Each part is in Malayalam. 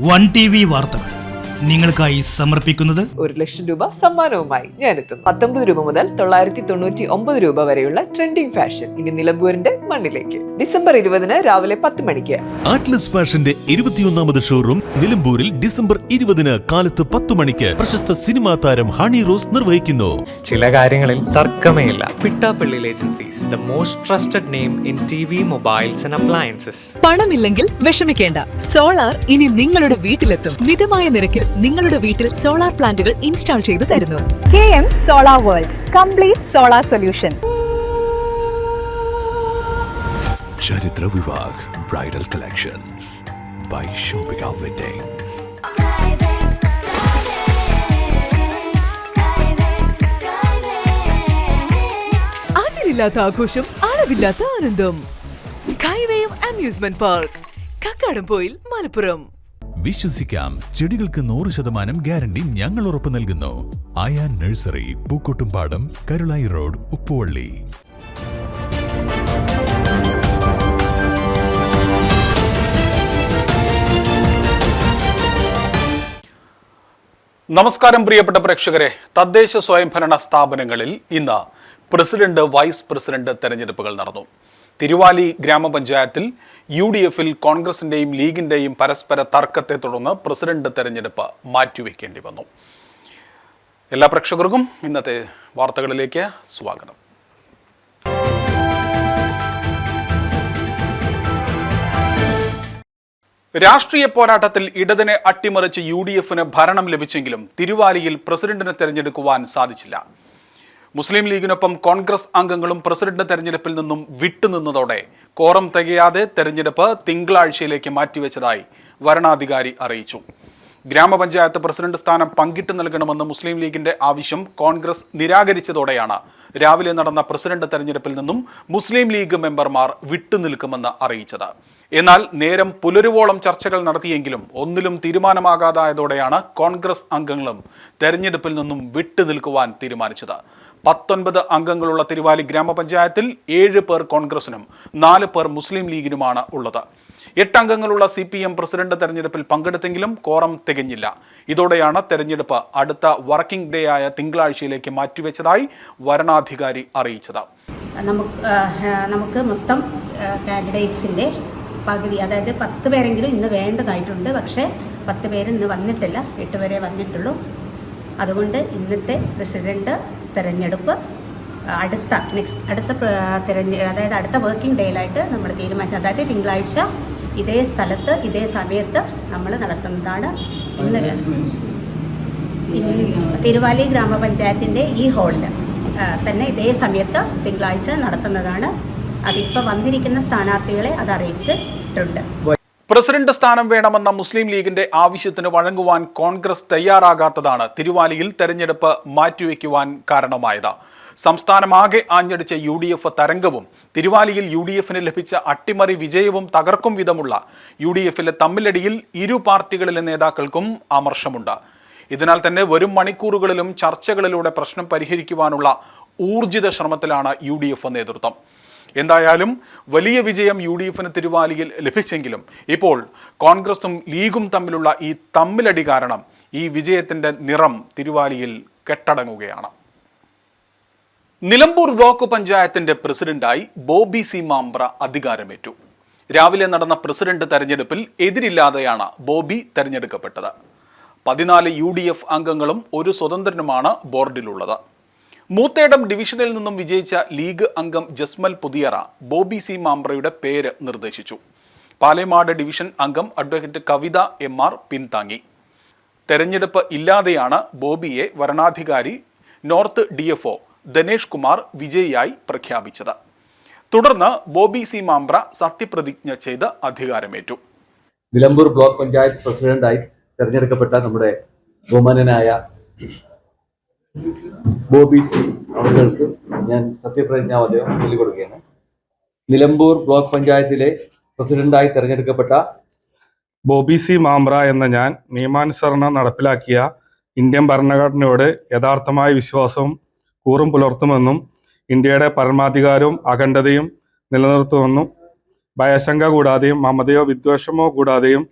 വൺ ടി വി വാർത്തകൾ. നിങ്ങൾക്കായി സമർപ്പിക്കുന്നത് ഒരു ലക്ഷം രൂപ സമ്മാനവുമായി ഞാനെത്തും പത്തൊമ്പത് രൂപ മുതൽ തൊള്ളായിരത്തി തൊണ്ണൂറ്റി ഒമ്പത് രൂപ വരെയുള്ള ട്രെൻഡിംഗ് ഫാഷൻ ഇനി നിലമ്പൂരിന്റെ മണ്ണിലേക്ക്. ഡിസംബർ ഇരുപതിന് രാവിലെ പത്ത് മണിക്ക്. ആറ്റ്ലസ് ഫാഷന്റെ ഇരുപത്തിയൊന്നാമത് ഷോറൂം നിലമ്പൂരിൽ ഡിസംബർ ഇരുപതിന് കാലത്ത് പത്ത് മണിക്ക് പ്രശസ്ത സിനിമാ താരം ഹണി റോസ് നിർവഹിക്കുന്നു. ചില കാര്യങ്ങളിൽ തർക്കമേ ഇല്ല Pittappilly agencies the most trusted name in T V mobiles and appliances പണമില്ലെങ്കിൽ വിഷമിക്കേണ്ട. സോളാർ ഇനി നിങ്ങളുടെ വീട്ടിലെത്തും. മിതമായ നിരക്കിൽ നിങ്ങളുടെ വീട്ടിൽ സോളാർ പ്ലാന്റുകൾ ഇൻസ്റ്റാൾ ചെയ്തു തരുന്നു. K M solar world complete solar solution ചരിത്ര Vivah bridal collections by shopping weddings അതിരില്ലാത്ത ആഘോഷം അളവില്ലാത്ത ആനന്ദം. Skywave amusement park Kakkadampoyil Malappuram. വിശ്വസിക്കാം. ചെടികൾക്ക് നൂറ് ശതമാനം ഗ്യാരണ്ടി ഞങ്ങൾ ഉറപ്പു നൽകുന്നു. Ayaan nursery Pookkottumpadam Karulai road Uppuvalli. നമസ്കാരം പ്രിയപ്പെട്ട പ്രേക്ഷകരെ. തദ്ദേശ സ്വയംഭരണ സ്ഥാപനങ്ങളിൽ ഇന്ന് പ്രസിഡന്റ് വൈസ് പ്രസിഡന്റ് തെരഞ്ഞെടുപ്പുകൾ നടന്നു. തിരുവാലി ഗ്രാമപഞ്ചായത്തിൽ യു ഡി എഫിൽ കോൺഗ്രസിന്റെയും ലീഗിന്റെയും പരസ്പര തർക്കത്തെ തുടർന്ന് പ്രസിഡന്റ് തെരഞ്ഞെടുപ്പ് മാറ്റിവെക്കേണ്ടി വന്നു. എല്ലാ പ്രേക്ഷകർക്കും ഇന്നത്തെ വാർത്തകളിലേക്ക് സ്വാഗതം. രാഷ്ട്രീയ പോരാട്ടത്തിൽ ഇടതിനെ അട്ടിമറിച്ച് യു ഡി എഫിന് ഭരണം ലഭിച്ചെങ്കിലും തിരുവാലിയിൽ പ്രസിഡന്റിനെ തെരഞ്ഞെടുക്കുവാൻ സാധിച്ചില്ല. മുസ്ലിം ലീഗിനൊപ്പം കോൺഗ്രസ് അംഗങ്ങളും പ്രസിഡന്റ് തെരഞ്ഞെടുപ്പിൽ നിന്നും വിട്ടുനിന്നതോടെ കോറം തികയാതെ തെരഞ്ഞെടുപ്പ് തിങ്കളാഴ്ചയിലേക്ക് മാറ്റിവെച്ചതായി വരണാധികാരി അറിയിച്ചു. ഗ്രാമപഞ്ചായത്ത് പ്രസിഡന്റ് സ്ഥാനം പങ്കിട്ട് നൽകണമെന്ന മുസ്ലിം ലീഗിന്റെ ആവശ്യം കോൺഗ്രസ് നിരാകരിച്ചതോടെയാണ് രാവിലെ നടന്ന പ്രസിഡന്റ് തെരഞ്ഞെടുപ്പിൽ നിന്നും മുസ്ലിം ലീഗ് മെമ്പർമാർ വിട്ടുനിൽക്കുമെന്ന് അറിയിച്ചത്. എന്നാൽ നേരം പുലരുവോളം ചർച്ചകൾ നടത്തിയെങ്കിലും ഒന്നിലും തീരുമാനമാകാതായതോടെയാണ് കോൺഗ്രസ് അംഗങ്ങളും തെരഞ്ഞെടുപ്പിൽ നിന്നും വിട്ടുനിൽക്കുവാൻ തീരുമാനിച്ചത്. പത്തൊൻപത് അംഗങ്ങളുള്ള തിരുവാലി ഗ്രാമപഞ്ചായത്തിൽ ഏഴ് പേർ കോൺഗ്രസിനും നാല് പേർ മുസ്ലിം ലീഗിനുമാണ് ഉള്ളത്. എട്ട് അംഗങ്ങളുള്ള സി പി എം പ്രസിഡന്റ് തെരഞ്ഞെടുപ്പിൽ പങ്കെടുത്തെങ്കിലും കോറം തികഞ്ഞില്ല. ഇതോടെയാണ് തെരഞ്ഞെടുപ്പ് അടുത്ത വർക്കിംഗ് ഡേ ആയ തിങ്കളാഴ്ചയിലേക്ക് മാറ്റിവെച്ചതായി വരണാധികാരി അറിയിച്ചത്. നമുക്ക് നമുക്ക് മൊത്തം കാൻഡിഡേറ്റ്സിന്റെ പകുതി അതായത് പത്ത് പേരെങ്കിലും ഇന്ന് വേണ്ടതായിട്ടുണ്ട്. പക്ഷേ പത്ത് പേര് ഇന്ന് വന്നിട്ടില്ല. എട്ട് പേരെ വന്നിട്ടുള്ളൂ. അതുകൊണ്ട് ഇന്നത്തെ പ്രസിഡന്റ് തെരഞ്ഞെടുപ്പ് അടുത്ത നെക്സ്റ്റ് അടുത്ത തിരഞ്ഞ് അതായത് അടുത്ത വർക്കിംഗ് ഡേയിലായിട്ട് നമ്മൾ തീരുമാനിച്ചത് അതായത് തിങ്കളാഴ്ച ഇതേ സ്ഥലത്ത് ഇതേ സമയത്ത് നമ്മൾ നടത്തുന്നതാണ് ഇന്ന് ഇന്ന് തിരുവാലി ഗ്രാമപഞ്ചായത്തിന്റെ ഈ ഹാളിൽ തന്നെ ഇതേ സമയത്ത് തിങ്കളാഴ്ച നടത്തുന്നതാണ്. അതിപ്പോൾ വന്നിരിക്കുന്ന സ്ഥാനാർത്ഥികളെ അത് അറിയിച്ചിട്ടുണ്ട്. പ്രസിഡന്റ് സ്ഥാനം വേണമെന്ന മുസ്ലിം ലീഗിന്റെ ആവശ്യത്തിന് വഴങ്ങുവാൻ കോൺഗ്രസ് തയ്യാറാകാത്തതാണ് തിരുവാലിയിൽ തെരഞ്ഞെടുപ്പ് മാറ്റിവെക്കുവാൻ കാരണമായത്. സംസ്ഥാനമാകെ ആഞ്ഞടിച്ച യു ഡി എഫ് തരംഗവും തിരുവാലിയിൽ യു ഡി എഫിന് ലഭിച്ച അട്ടിമറി വിജയവും തകർക്കും വിധമുള്ള യു ഡി എഫിലെ തമ്മിലടിയിൽ ഇരു പാർട്ടികളിലെ നേതാക്കൾക്കും ആമർശമുണ്ട് ഇതിനാൽ തന്നെ വരും മണിക്കൂറുകളിലും ചർച്ചകളിലൂടെ പ്രശ്നം പരിഹരിക്കുവാനുള്ള ഊർജിത ശ്രമത്തിലാണ് യു നേതൃത്വം. എന്തായാലും വലിയ വിജയം യു ഡി എഫിന് തിരുവാലിയിൽ ലഭിച്ചെങ്കിലും ഇപ്പോൾ കോൺഗ്രസും ലീഗും തമ്മിലുള്ള ഈ തമ്മിലടി കാരണം ഈ വിജയത്തിന്റെ നിറം തിരുവാലിയിൽ കെട്ടടങ്ങുകയാണ്. നിലമ്പൂർ ബ്ലോക്ക് പഞ്ചായത്തിന്റെ പ്രസിഡന്റായി ബോബി സി മാംബ്ര അധികാരമേറ്റു. രാവിലെ നടന്ന പ്രസിഡന്റ് തെരഞ്ഞെടുപ്പിൽ എതിരില്ലാതെയാണ് ബോബി തെരഞ്ഞെടുക്കപ്പെട്ടത്. പതിനാല് യു അംഗങ്ങളും ഒരു സ്വതന്ത്രനുമാണ് ബോർഡിലുള്ളത്. മൂത്തേടം ഡിവിഷനിൽ നിന്നും വിജയിച്ച ലീഗ് അംഗം ജസ്മൽ പുതിയറ ബോബി സി മാംബ്രയുടെ പേര് നിർദ്ദേശിച്ചു. പാലേമാട് ഡിവിഷൻ അംഗം അഡ്വക്കേറ്റ് കവിത എം ആർ പിൻതാങ്ങി. തെരഞ്ഞെടുപ്പ് ഇല്ലാതെയാണ് ബോബിയെ വരണാധികാരി north D F O Danesh Kumar വിജയിയായി പ്രഖ്യാപിച്ചത്. തുടർന്ന് ബോബി സി മാംബ്ര സത്യപ്രതിജ്ഞ ചെയ്ത് അധികാരമേറ്റു. നിലമ്പൂർ ബ്ലോക്ക് പഞ്ചായത്ത് പ്രസിഡന്റായി തെരഞ്ഞെടുക്കപ്പെട്ട നമ്മുടെ ബഹുമാനനായ ബോബി സി അവർക്ക് ഞാൻ സത്യപ്രതിജ്ഞാവാചകം ചൊല്ലിക്കൊടുക്കുകയാണ്. നിലമ്പൂർ ബ്ലോക്ക് പഞ്ചായത്തിലെ പ്രസിഡന്റായി തെരഞ്ഞെടുക്കപ്പെട്ട ബോബി സി മാമ്പ്ര എന്ന ഞാൻ നിയമാനുസരണം നടപ്പിലാക്കിയ ഇന്ത്യൻ ഭരണഘടനയോട് യഥാർത്ഥമായ വിശ്വാസവും കൂറും പുലർത്തുമെന്നും ഇന്ത്യയുടെ പരമാധികാരവും അഖണ്ഡതയും നിലനിർത്തുമെന്നും ഭയശങ്ക കൂടാതെയും മമതയോ വിദ്വേഷമോ കൂടാതെയും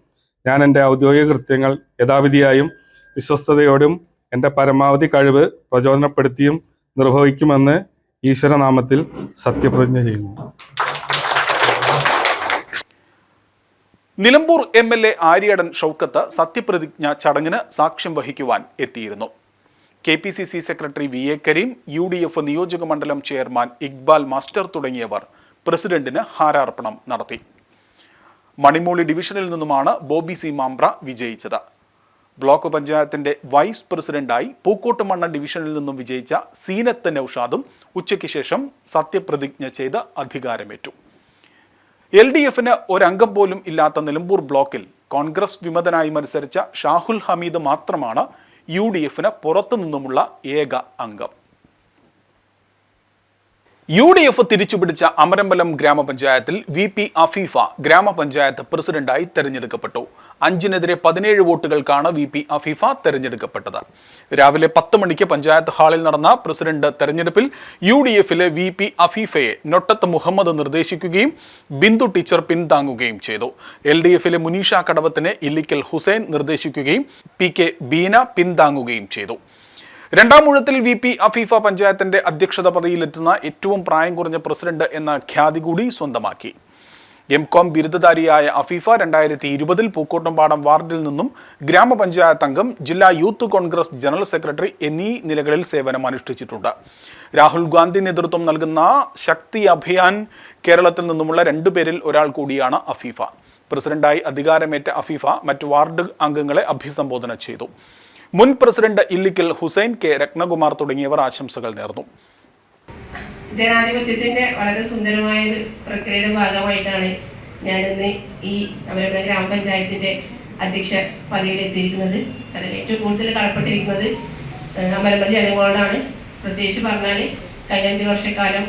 ഞാൻ എന്റെ ഔദ്യോഗിക കൃത്യങ്ങൾ യഥാവിധിയായും വിശ്വസ്തയോടും എന്റെ പരമാവധി കഴിവ് പ്രചോദനപ്പെടുത്തിയും നിർവഹിക്കുമെന്ന് ഈശ്വരനാമത്തിൽ സത്യപ്രതിജ്ഞ ചെയ്യുന്നു. Nilambur M L A Aryadan Shoukath സത്യപ്രതിജ്ഞ ചടങ്ങിന് സാക്ഷ്യം വഹിക്കുവാൻ എത്തിയിരുന്നു. K P C C secretary V A Kareem U D F നിയോജക മണ്ഡലം ചെയർമാൻ ഇക്ബാൽ മാസ്റ്റർ തുടങ്ങിയവർ പ്രസിഡന്റിന് ഹാരാർപ്പണം നടത്തി. മണിമൂളി ഡിവിഷനിൽ നിന്നുമാണ് ബോബി സി മാംബ്ര വിജയിച്ചത്. ബ്ലോക്ക് പഞ്ചായത്തിന്റെ വൈസ് പ്രസിഡന്റായി പൂക്കോട്ടുമണ്ണ ഡിവിഷനിൽ നിന്നും വിജയിച്ച സീനത്ത് നൌഷാദും ഉച്ചയ്ക്ക് ശേഷം സത്യപ്രതിജ്ഞ ചെയ്ത് അധികാരമേറ്റു. എൽ ഡി എഫിന് ഒരംഗം പോലും ഇല്ലാത്ത നിലമ്പൂർ ബ്ലോക്കിൽ കോൺഗ്രസ് വിമതനായി മത്സരിച്ച ഷാഹുൽ ഹമീദ് മാത്രമാണ് യു ഡി എഫിന് പുറത്തുനിന്നുമുള്ള ഏക അംഗം. യു ഡി എഫ് തിരിച്ചുപിടിച്ച അമരമ്പലം ഗ്രാമപഞ്ചായത്തിൽ വി പി അഫീഫ ഗ്രാമപഞ്ചായത്ത് പ്രസിഡന്റായി തെരഞ്ഞെടുക്കപ്പെട്ടു. അഞ്ചിനെതിരെ പതിനേഴ് വോട്ടുകൾക്കാണ് വി പി അഫീഫ തെരഞ്ഞെടുക്കപ്പെട്ടത്. രാവിലെ പത്ത് മണിക്ക് പഞ്ചായത്ത് ഹാളിൽ നടന്ന പ്രസിഡന്റ് തെരഞ്ഞെടുപ്പിൽ യു ഡി എഫിലെ വി പി അഫീഫയെ നൊട്ടത്ത് മുഹമ്മദ് നിർദ്ദേശിക്കുകയും ബിന്ദു ടീച്ചർ പിന്താങ്ങുകയും ചെയ്തു. എൽ ഡി എഫിലെ മുനീഷ കടവത്തിനെ ഇല്ലിക്കൽ ഹുസൈൻ നിർദ്ദേശിക്കുകയും പി കെ ബീന പിന്താങ്ങുകയും ചെയ്തു. രണ്ടാം ഊഴത്തിൽ വി പി അഫീഫ പഞ്ചായത്തിന്റെ അധ്യക്ഷത പദവിയിലെത്തുന്ന ഏറ്റവും പ്രായം കുറഞ്ഞ പ്രസിഡന്റ് എന്ന ഖ്യാതി കൂടി സ്വന്തമാക്കി. എം കോം ബിരുദധാരിയായ അഫീഫ രണ്ടായിരത്തി ഇരുപതിൽ പൂക്കോട്ടുംപാടം വാർഡിൽ നിന്നും ഗ്രാമപഞ്ചായത്ത് അംഗം ജില്ലാ യൂത്ത് കോൺഗ്രസ് ജനറൽ സെക്രട്ടറി എന്നീ നിലകളിൽ സേവനം അനുഷ്ഠിച്ചിട്ടുണ്ട്. രാഹുൽ ഗാന്ധി നേതൃത്വം നൽകുന്ന ശക്തി അഭിയാൻ കേരളത്തിൽ നിന്നുമുള്ള രണ്ടു പേരിൽ ഒരാൾ കൂടിയാണ് അഫീഫ. പ്രസിഡന്റായി അധികാരമേറ്റ അഫീഫ മറ്റ് വാർഡ് അംഗങ്ങളെ അഭിസംബോധന ചെയ്തു. മുൻ പ്രസിഡന്റ് ഇല്ലിക്കൽ ഹുസൈൻ കെ. രത്നകുമാർ തുടങ്ങിയവർ ആശംസകൾ നേർന്നു. ജനാധിപത്യത്തിന്റെ വളരെ സുന്ദരമായ ഒരു പ്രക്രിയയുടെ ഭാഗമായിട്ടാണ് ഞാൻ ഇന്ന് ഈ അവരുടെ ഗ്രാമപഞ്ചായത്തിന്റെ അധ്യക്ഷ പദവിയിലെത്തിയിരിക്കുന്നത് അതിൽ ഏറ്റവും കൂടുതൽ കടപ്പെട്ടിരിക്കുന്നത് അമരമ്പ ജനങ്ങളോടാണ് പ്രത്യേകിച്ച് പറഞ്ഞാൽ കഴിഞ്ഞ വർഷക്കാലം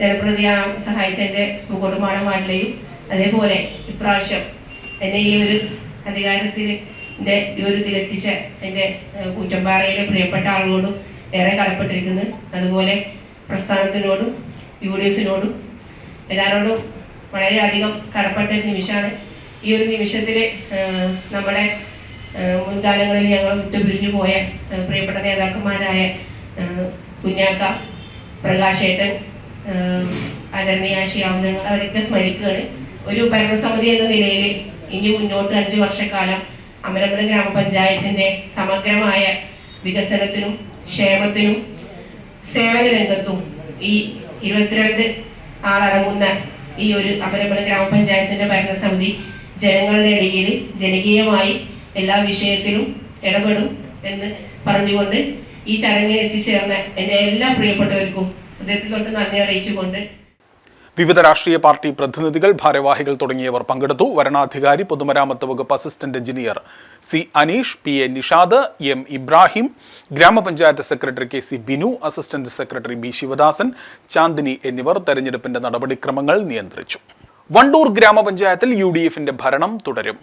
ജനപ്രതി സഹായിച്ച എന്റെ പൂക്കോട്ടുമാടം വാർഡിലെയും അതേപോലെ ഇപ്രാവശ്യം എന്നെ ഈ ഒരു അധികാരത്തിൽ എന്റെ ഇതിലെത്തിച്ച എന്റെ കൂറ്റമ്പാറയിലെ പ്രിയപ്പെട്ട ആളുകളോടും ഏറെ കടപ്പെട്ടിരിക്കുന്നത് അതുപോലെ പ്രസ്ഥാനത്തിനോടും യു ഡി എഫിനോടും എല്ലാവരോടും വളരെയധികം കടപ്പെട്ട ഒരു നിമിഷമാണ് ഈ ഒരു നിമിഷത്തിൽ നമ്മുടെ മുൻകാലങ്ങളിൽ ഞങ്ങൾ വിട്ടുപിരിഞ്ഞു പോയ പ്രിയപ്പെട്ട നേതാക്കന്മാരായ കുഞ്ഞാക്ക പ്രകാശേട്ടൻ ആദരണീയ ഷിയാബുദങ്ങൾ അവരൊക്കെ സ്മരിക്കുകയാണ്. ഒരു ഭരണസമിതി എന്ന നിലയിൽ ഇനി മുന്നോട്ട് അഞ്ചു വർഷക്കാലം അമരമ്പലം ഗ്രാമപഞ്ചായത്തിന്റെ സമഗ്രമായ വികസനത്തിനും ക്ഷേമത്തിനും സേവന രംഗത്തും ഈ ഇരുപത്തിരണ്ട് ആളടങ്ങുന്ന ഈ ഒരു അമരമ്പലം ഗ്രാമപഞ്ചായത്തിന്റെ ഭരണസമിതി ജനങ്ങളുടെ ഇടയിൽ ജനകീയമായി എല്ലാ വിഷയത്തിലും ഇടപെടും എന്ന് പറഞ്ഞുകൊണ്ട് ഈ ചടങ്ങിൽ എത്തിച്ചേർന്ന എന്റെ എല്ലാ പ്രിയപ്പെട്ടവർക്കും അദ്ദേഹത്തിൽ തൊട്ട് നന്ദി അറിയിച്ചുകൊണ്ട് വിവിധ രാഷ്ട്രീയ പാർട്ടി പ്രതിനിധികൾ ഭാരവാഹികൾ തുടങ്ങിയവർ പങ്കെടുത്തു. വരണാധികാരി പൊതുമരാമത്ത് വകുപ്പ് assistant engineer C Aneesh P A Nishad M Ibrahim ഗ്രാമപഞ്ചായത്ത് secretary K C Binu assistant secretary B Sivadasan Chandini എന്നിവർ തെരഞ്ഞെടുപ്പിന്റെ നടപടിക്രമങ്ങൾ നിയന്ത്രിച്ചു. വണ്ടൂർ ഗ്രാമപഞ്ചായത്തിൽ യു ഡി എഫിന്റെ ഭരണം തുടരും.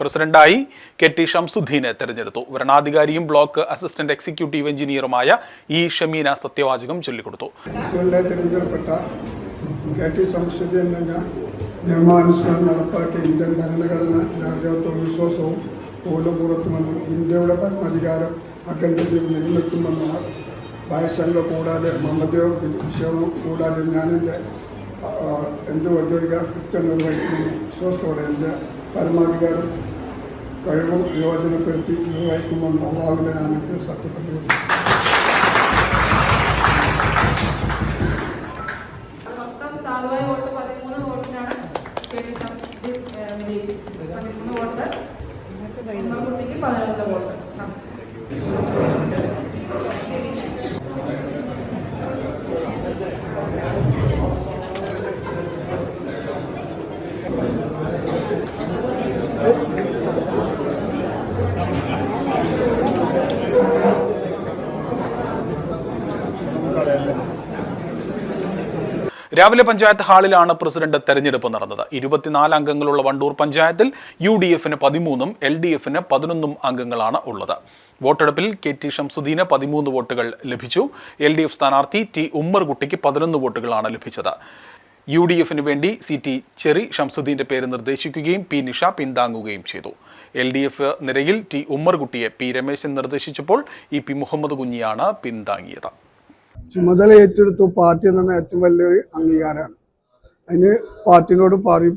പ്രസിഡന്റായി കെ ടി ഷംസുദ്ദീനെ തെരഞ്ഞെടുത്തു. വരണാധികാരിയും ബ്ലോക്ക് അസിസ്റ്റന്റ് എക്സിക്യൂട്ടീവ് എഞ്ചിനീയറുമായ ഇ ഷമീന സത്യവാചകം ചൊല്ലിക്കൊടുത്തു. കെ ടി സംസ്കൃതി ഞാൻ നിയമാനുസരണം നടപ്പാക്കിയ ഇന്ത്യൻ ഭരണഘടന രാജ്യത്വവും വിശ്വാസവും പോലും പുറത്തുമെന്നും ഇന്ത്യയുടെ പരമാധികാരം അഖണ്ഡതയും നിലനിൽക്കുമെന്നുള്ള വയസ്സംഗ കൂടാതെ മമതയോ വിഷയവും കൂടാതെ ഞാൻ എന്റെ ഔദ്യോഗിക കൃത്യം നിർവഹിക്കുന്ന വിശ്വാസത്തോടെ എന്റെ പരമാധികാരം കഴിവും പ്രയോജനപ്പെടുത്തി നിർവഹിക്കുമെന്ന് അള്ളാഹുവിന്റെ നാമത്തിൽ സത്യപ്പെട്ടു മൊത്തം സാധുവായ വോട്ട് പതിമൂന്ന് വോട്ടിനാണ് വിജയിച്ചത് പതിമൂന്ന് വോട്ട് കുട്ടിക്ക് പതിനൊന്ന് വോട്ട് രാവിലെ പഞ്ചായത്ത് ഹാളിലാണ് പ്രസിഡന്റ് തെരഞ്ഞെടുപ്പ് നടന്നത്. ഇരുപത്തിനാല് അംഗങ്ങളുള്ള വണ്ടൂർ പഞ്ചായത്തിൽ യു ഡി എഫിന് പതിമൂന്നും എൽ ഡി എഫിന് പതിനൊന്നും അംഗങ്ങളാണ് ഉള്ളത്. വോട്ടെടുപ്പിൽ കെ ടി ഷംസുദ്ദീന് പതിമൂന്ന് വോട്ടുകൾ ലഭിച്ചു. എൽ ഡി എഫ് സ്ഥാനാർത്ഥി ടി ഉമ്മർകുട്ടിക്ക് പതിനൊന്ന് വോട്ടുകളാണ് ലഭിച്ചത്. യു ഡി എഫിന് വേണ്ടി സി ടി ചെറി ഷംസുദ്ദീന്റെ പേര് നിർദ്ദേശിക്കുകയും പി നിഷ പിന്താങ്ങുകയും ചെയ്തു. എൽ ഡി എഫ് നിരയിൽ ടി ഉമ്മർകുട്ടിയെ പി രമേശൻ നിർദ്ദേശിച്ചപ്പോൾ ഇ പി മുഹമ്മദ് കുഞ്ഞിയാണ് പിന്താങ്ങിയത്. ചുമതല ഏറ്റെടുത്തു പാർട്ടി എന്ന ഏറ്റവും വലിയൊരു അംഗീകാരമാണ്. അതിന് പാർട്ടിനോടും പാർട്ടി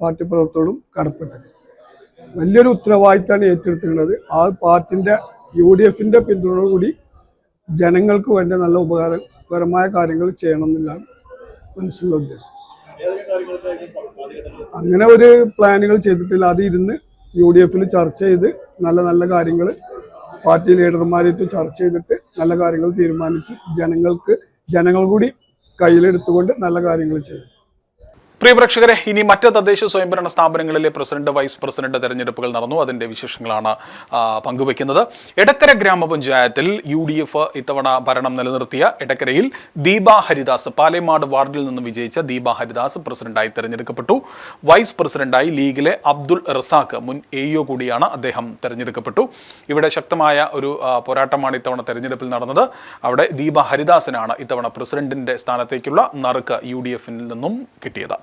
പാർട്ടി പ്രവർത്തകരോടും കടപ്പെട്ടത്. വലിയൊരു ഉത്തരവാദിത്തമാണ് ഏറ്റെടുത്തിട്ടുള്ളത്. ആ പാർട്ടിന്റെ യു ഡി എഫിന്റെ പിന്തുണയോടുകൂടി ജനങ്ങൾക്ക് വേണ്ട നല്ല ഉപകാരപരമായ കാര്യങ്ങൾ ചെയ്യണം എന്നുള്ളതാണ് മനസ്സിലുള്ള ഉദ്ദേശം. അങ്ങനെ ഒരു പ്ലാനുകൾ ചെയ്തിട്ടില്ല. അത് ഇരുന്ന് യു ഡി എഫിൽ ചർച്ച ചെയ്ത് നല്ല നല്ല കാര്യങ്ങൾ പാർട്ടി ലീഡർമാരായിട്ട് ചർച്ച ചെയ്തിട്ട് നല്ല കാര്യങ്ങൾ തീരുമാനിച്ച് ജനങ്ങൾക്ക് ജനങ്ങൾ കൂടി കയ്യിലെടുത്തുകൊണ്ട് നല്ല കാര്യങ്ങൾ ചെയ്യും. പ്രിയ പ്രേക്ഷകരെ ഇനി മറ്റ് തദ്ദേശ സ്വയംഭരണ സ്ഥാപനങ്ങളിലെ പ്രസിഡന്റ് വൈസ് പ്രസിഡന്റ് തെരഞ്ഞെടുപ്പുകൾ നടന്നു. അതിന്റെ വിശേഷങ്ങളാണ് പങ്കുവെക്കുന്നത് എടക്കര ഗ്രാമപഞ്ചായത്തിൽ യു ഡി എഫ് ഇത്തവണ ഭരണം നിലനിർത്തിയ എടക്കരയിൽ ദീപ ഹരിദാസ് പാലേമാട് വാർഡിൽ നിന്ന് വിജയിച്ച ദീപ ഹരിദാസ് പ്രസിഡന്റായി തെരഞ്ഞെടുക്കപ്പെട്ടു. വൈസ് പ്രസിഡന്റായി ലീഗിലെ അബ്ദുൾ റസാഖ് മുൻ എ കൂടിയാണ് അദ്ദേഹം തെരഞ്ഞെടുക്കപ്പെട്ടു. ഇവിടെ ശക്തമായ ഒരു പോരാട്ടമാണ് ഇത്തവണ തെരഞ്ഞെടുപ്പിൽ നടന്നത്. അവിടെ ദീപ ഹരിദാസിനാണ് ഇത്തവണ പ്രസിഡന്റിന്റെ സ്ഥാനത്തേക്കുള്ള നറുക്ക് യു നിന്നും കിട്ടിയത്.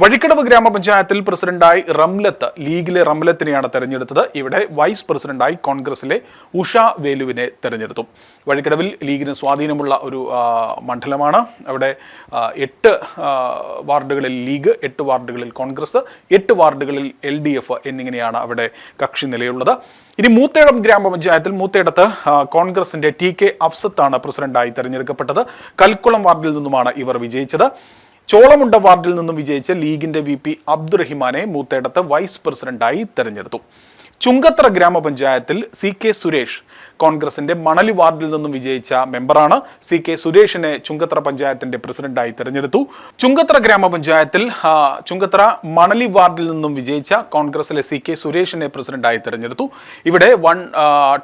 വഴിക്കടവ് ഗ്രാമപഞ്ചായത്തിൽ പ്രസിഡന്റായി റംലത്ത് ലീഗിലെ റംലത്തിനെയാണ് തെരഞ്ഞെടുത്തത്. ഇവിടെ വൈസ് പ്രസിഡന്റായി കോൺഗ്രസിലെ ഉഷ വേലുവിനെ തെരഞ്ഞെടുത്തു. വഴിക്കടവിൽ ലീഗിന് സ്വാധീനമുള്ള ഒരു മണ്ഡലമാണ്. അവിടെ എട്ട് വാർഡുകളിൽ ലീഗ് എട്ട് വാർഡുകളിൽ കോൺഗ്രസ് എട്ട് വാർഡുകളിൽ എൽ ഡി എഫ് എന്നിങ്ങനെയാണ് അവിടെ കക്ഷി നിലയുള്ളത്. ഇനി മൂത്തേടം ഗ്രാമപഞ്ചായത്തിൽ മൂത്തേടത്ത് കോൺഗ്രസിന്റെ ടി കെ അഫ്സത്താണ് പ്രസിഡന്റായി തെരഞ്ഞെടുക്കപ്പെട്ടത്. കൽക്കുളം വാർഡിൽ നിന്നുമാണ് ഇവർ വിജയിച്ചത്. ചോളമുണ്ട വാർഡിൽ നിന്നും വിജയിച്ച ലീഗിന്റെ വി പി അബ്ദുറഹിമാനെ മൂത്തേടത്ത് വൈസ് പ്രസിഡന്റായി തെരഞ്ഞെടുത്തു. ചുങ്കത്ര ഗ്രാമപഞ്ചായത്തിൽ സി കെ സുരേഷ് കോൺഗ്രസിന്റെ മണലി വാർഡിൽ നിന്നും വിജയിച്ച മെമ്പറാണ് സി കെ സുരേഷിനെ ചുങ്കത്ര പഞ്ചായത്തിന്റെ പ്രസിഡന്റായി തെരഞ്ഞെടുത്തു. ചുങ്കത്ര ഗ്രാമപഞ്ചായത്തിൽ ചുങ്കത്ര മണലി വാർഡിൽ നിന്നും വിജയിച്ച കോൺഗ്രസിലെ സി കെ സുരേഷിനെ പ്രസിഡന്റായി തെരഞ്ഞെടുത്തു. ഇവിടെ വൺ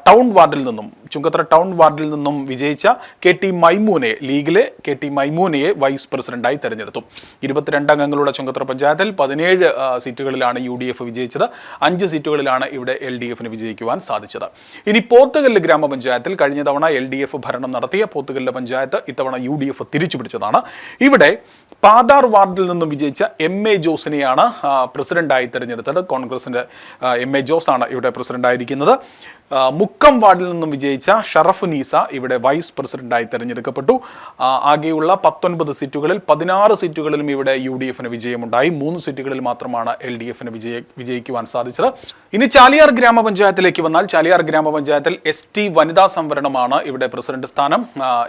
ടൗൺ വാർഡിൽ നിന്നും ചുങ്കത്ര ടൗൺ വാർഡിൽ നിന്നും വിജയിച്ച കെ ടി മൈമൂനെ ലീഗിലെ കെ ടി മൈമൂനയെ വൈസ് പ്രസിഡന്റായി തെരഞ്ഞെടുത്തു. ഇരുപത്തിരണ്ട് അംഗങ്ങളുള്ള ചുങ്കത്ര പഞ്ചായത്തിൽ പതിനേഴ് സീറ്റുകളിലാണ് യു ഡി എഫ് വിജയിച്ചത്. അഞ്ച് സീറ്റുകളിലാണ് ഇവിടെ എൽ ഡി എഫിന് വിജയിക്കുവാൻ സാധിച്ചത്. ഇനി പോത്തുകല്ല് ഗ്രാമപഞ്ചായത്തിൽ കഴിഞ്ഞ തവണ എൽ ഡി എഫ് ഭരണം നടത്തിയ പോത്തുകല്ല് പഞ്ചായത്ത് ഇത്തവണ യു ഡി എഫ് തിരിച്ചു പിടിച്ചതാണ് ഇവിടെ പാതാർ വാർഡിൽ നിന്നും വിജയിച്ച എം എ ജോസിനെയാണ് പ്രസിഡന്റായി തിരഞ്ഞെടുത്തത്. കോൺഗ്രസിന്റെ എം എ ജോസ് ആണ് ഇവിടെ പ്രസിഡന്റായിരിക്കുന്നത്. മുക്കം വാർഡിൽ നിന്നും വിജയിച്ച ഷറഫ് നീസ ഇവിടെ വൈസ് പ്രസിഡന്റായി തെരഞ്ഞെടുക്കപ്പെട്ടു. ആകെയുള്ള പത്തൊൻപത് സീറ്റുകളിൽ പതിനാറ് സീറ്റുകളിലും ഇവിടെ യു ഡി എഫിന് വിജയമുണ്ടായി. മൂന്ന് സീറ്റുകളിൽ മാത്രമാണ് എൽ ഡി എഫിന് വിജയ വിജയിക്കുവാൻ സാധിച്ചത്. ഇനി ചാലിയാർ ഗ്രാമപഞ്ചായത്തിലേക്ക് വന്നാൽ ചാലിയാർ ഗ്രാമപഞ്ചായത്തിൽ എസ് ടി വനിതാ സംവരണമാണ് ഇവിടെ പ്രസിഡന്റ് സ്ഥാനം.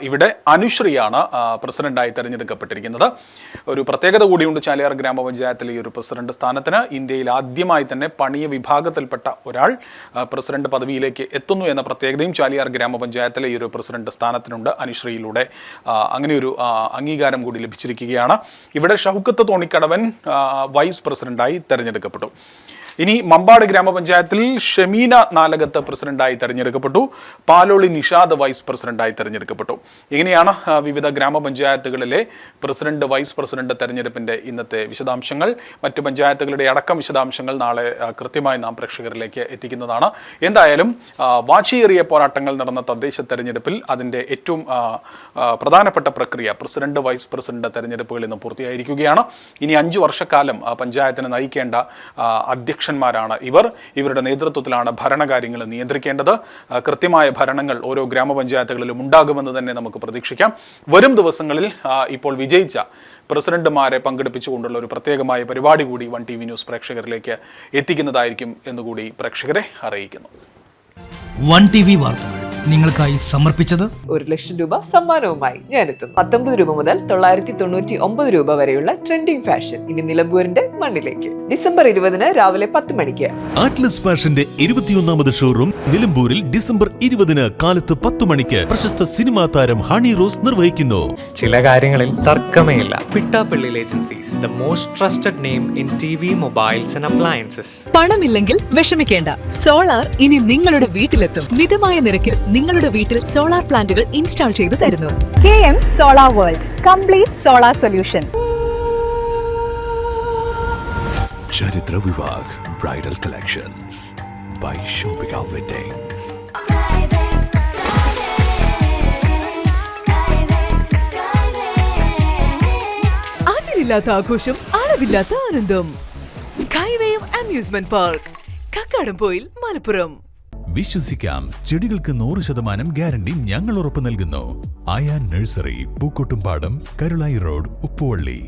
ഇവിടെ അനുശ്രീയാണ് പ്രസിഡന്റായി തെരഞ്ഞെടുക്കപ്പെട്ടിരിക്കുന്നത്. ഒരു പ്രത്യേകത കൂടിയുണ്ട് ചാലിയാർ ഗ്രാമപഞ്ചായത്തിലെ ഈ ഒരു പ്രസിഡന്റ് സ്ഥാനത്തിന്. ഇന്ത്യയിൽ ആദ്യമായി തന്നെ പണിയ വിഭാഗത്തിൽപ്പെട്ട ഒരാൾ പ്രസിഡന്റ് പ്രസിഡന്റ് പദവിയിലേക്ക് എത്തുന്നു എന്ന പ്രത്യേകതയും ചാലിയാർ ഗ്രാമപഞ്ചായത്തിലെ ഈ ഒരു പ്രസിഡന്റ് സ്ഥാനത്തിനുണ്ട് അനുശ്രീയിലൂടെ. അങ്ങനെയൊരു അംഗീകാരം കൂടി ലഭിച്ചിരിക്കുകയാണ്. ഇവിടെ ഷഹുക്കത്ത് തോണിക്കടവൻ വൈസ് പ്രസിഡന്റായി തെരഞ്ഞെടുക്കപ്പെട്ടു. ഇനി മമ്പാട് ഗ്രാമപഞ്ചായത്തിൽ ഷമീന നാലകത്ത് പ്രസിഡന്റായി തെരഞ്ഞെടുക്കപ്പെട്ടു. പാലോളി നിഷാദ് വൈസ് പ്രസിഡന്റായി തെരഞ്ഞെടുക്കപ്പെട്ടു. ഇങ്ങനെയാണ് വിവിധ ഗ്രാമപഞ്ചായത്തുകളിലെ പ്രസിഡന്റ് വൈസ് പ്രസിഡന്റ് തെരഞ്ഞെടുപ്പിന്റെ ഇന്നത്തെ വിശദാംശങ്ങൾ. മറ്റു പഞ്ചായത്തുകളുടെ അടക്കം വിശദാംശങ്ങൾ നാളെ കൃത്യമായി നാം പ്രേക്ഷകരിലേക്ക് എത്തിക്കുന്നതാണ്. എന്തായാലും വാശിയേറിയ പോരാട്ടങ്ങൾ നടന്ന തദ്ദേശ തെരഞ്ഞെടുപ്പിൽ അതിന്റെ ഏറ്റവും പ്രധാനപ്പെട്ട പ്രക്രിയ പ്രസിഡന്റ് വൈസ് പ്രസിഡന്റ് തെരഞ്ഞെടുപ്പുകൾ ഇന്ന് പൂർത്തിയായിരിക്കുകയാണ്. ഇനി അഞ്ചു വർഷക്കാലം പഞ്ചായത്തിനെ നയിക്കേണ്ട ആ, അധ്യക്ഷന്മാരാണ് ഇവർ. ഇവരുടെ നേതൃത്വത്തിലാണ് ഭരണകാര്യങ്ങൾ നിയന്ത്രിക്കേണ്ടത്. കൃത്യമായ ഭരണങ്ങൾ ഓരോ ഗ്രാമപഞ്ചായത്തുകളിലും ഉണ്ടാകുമെന്ന് തന്നെ നമുക്ക് പ്രതീക്ഷിക്കാം. വരും ദിവസങ്ങളിൽ ഇപ്പോൾ വിജയിച്ച പ്രസിഡന്റുമാരെ പങ്കെടുപ്പിച്ചുകൊണ്ടുള്ള ഒരു പ്രത്യേകമായ പരിപാടി കൂടി വൺ ടി വി ന്യൂസ് പ്രേക്ഷകരിലേക്ക് എത്തിക്കുന്നതായിരിക്കും എന്നുകൂടി പ്രേക്ഷകരെ അറിയിക്കുന്നു. വൺ ടി വി വാർത്തകൾ. നിങ്ങൾക്കായി സമർപ്പിച്ചത്? ഒരു ലക്ഷം രൂപ സമ്മാനവുമായി ഞാനെത്തുന്നു. പത്തൊമ്പത് രൂപ മുതൽ തൊള്ളായിരത്തി തൊണ്ണൂറ്റി ഒമ്പത് രൂപ വരെയുള്ള ട്രെൻഡിംഗ് ഫാഷൻ ഇനി നിലമ്പൂരിന്റെ മണ്ണിലേക്ക്. ഡിസംബർ ഇരുപതിന് രാവിലെ പത്ത് മണിക്ക്. ആറ്റ്ലസ് ഫാഷന്റെ ഇരുപത്തിയൊന്നാമത് ഷോറൂം നിലമ്പൂരിൽ ഡിസംബർ ഇരുപതിന് കാലത്ത് പത്ത് മണിക്ക് പ്രശസ്ത സിനിമാ താരം ഹണി റോസ് നിർവഹിക്കുന്നു. ചില കാര്യങ്ങളിൽ തർക്കമേയില്ല. Pittappilly agencies the most trusted name in T V mobiles and appliances പണമില്ലെങ്കിൽ വിഷമിക്കേണ്ട. സോളാർ ഇനി നിങ്ങളുടെ വീട്ടിലെത്തും. മിതമായ നിരക്കിൽ നിങ്ങളുടെ വീട്ടിൽ സോളാർ പ്ലാന്റുകൾ ഇൻസ്റ്റാൾ ചെയ്തു തരുന്നു. K M solar world complete solar solution Charitra Vivah bridal collections by Shoppika weddings അതിന് അളവില്ലാത്ത ആഘോഷം അളവില്ലാത്ത ആനന്ദം. Skywave amusement park Kakkadampoyil Malappuram. വിശ്വസിക്കാം. ചെടികൾക്ക് നൂറ് ശതമാനം ഗ്യാരണ്ടി ഞങ്ങൾ ഉറപ്പു നൽകുന്നു. Aaya nursery Pookkottumpadam Karulai road Uppuvally.